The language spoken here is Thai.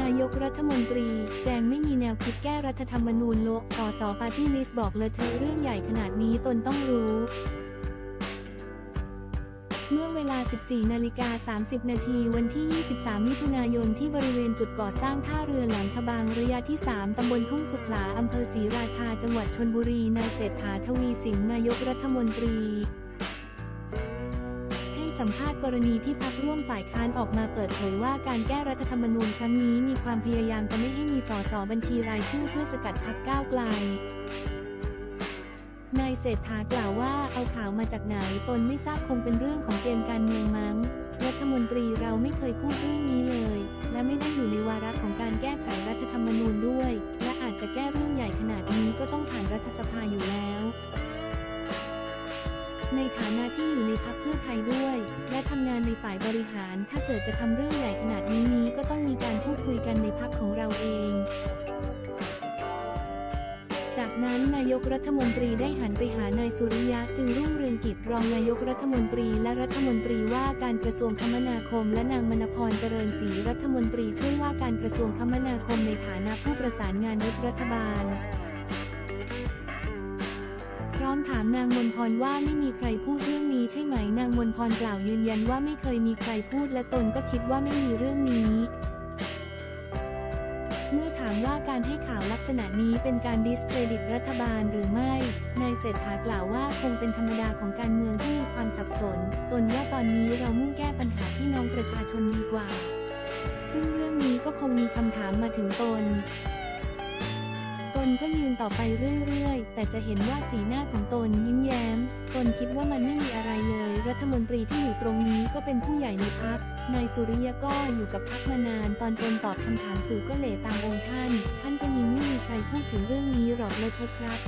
นายกรัฐมนตรี แจงไม่มีแนวคิดแก้รัฐธรรมนูญโลกสสปาร์ตี้ลิสบอกเลยเธอเรื่องใหญ่ขนาดนี้ตนต้องรู้ เมื่อเวลา 14 นาฬิกา 30 นาทีวันที่ 23 มิถุนายนที่บริเวณจุดก่อสร้างท่าเรือแหลมฉบังระยะที่ 3 ตำบลทุ่งสุขลา อำเภอศรีราชา จังหวัดชนบุรี นายเศรษฐาทวีสินนายกรัฐมนตรี สัมภาษณ์กรณีที่พักร่วมฝ่ายค้านออกมาเปิดเผยว่าการแก้รัฐธรรมนูญครั้งนี้มีความพยายามจะไม่ให้มีสสบัญชีรายชื่อเพื่อสกัดพักก้าวไกลนายเศรษฐากล่าวว่าเอาข่าวมาจากไหนตนไม่ทราบคงเป็นเรื่องของเกมการเมืองมั้งรัฐมนตรีเราไม่เคยพูดเรื่องนี้เลย และไม่ได้อยู่ในวาระของการแก้ไขรัฐธรรมนูญด้วย และอาจจะแก้เรื่องใหญ่ขนาดนี้ก็ต้องผ่านรัฐส ในฐานะที่อยู่ในพักเพื่อไทยด้วย และทำงานในฝ่ายบริหาร ถ้าเกิดจะทำเรื่องใหญ่ขนาดนี้นี้ก็ต้องมีการพูดคุยกันในพักของเราเอง จากนั้นนายกรัฐมนตรีได้หันไปหานายสุริยะจึงรุ่งเรืองกิจรองนายกรัฐมนตรีและรัฐมนตรีว่าการกระทรวงคมนาคม และนางมณพรเจริญศรีรัฐมนตรีช่วยว่าการกระทรวงคมนาคมในฐานะผู้ประสานงานรัฐบาล ถามนางมนพรว่าไม่มีใครพูดเรื่องนี้ใช่ไหม นางมนพรกล่าวยืนยันว่าไม่เคยมีใครพูดและตนก็คิดว่าไม่มีเรื่องนี้ เมื่อถามว่าการให้ข่าวลักษณะนี้เป็นการดิสเครดิตรัฐบาลหรือไม่ นายเศรษฐากล่าวว่าคงเป็นธรรมดาของการเมืองที่มีความสับสน ตนว่าตอนนี้เรามุ่งแก้ปัญหาที่น้องประชาชนดีกว่า ซึ่งเรื่องนี้ก็คงมีคำถามมาถึงตน นก็ยืนต่อไปเรื่อยๆ แต่จะเห็นว่าสีหน้าของตนยิ้มแย้ม ตนคิดว่ามันไม่มีอะไรเลย รัฐมนตรีที่อยู่ตรงนี้ก็เป็นผู้ใหญ่ในพัก นายสุริยะก็อยู่กับพักมานาน ตอนตนตอบคำถามสื่อก็เหลตามองค์ท่าน ท่านก็ยิ้มไม่มีใครพูดถึงเรื่องนี้หรอกเลยเถอะครับ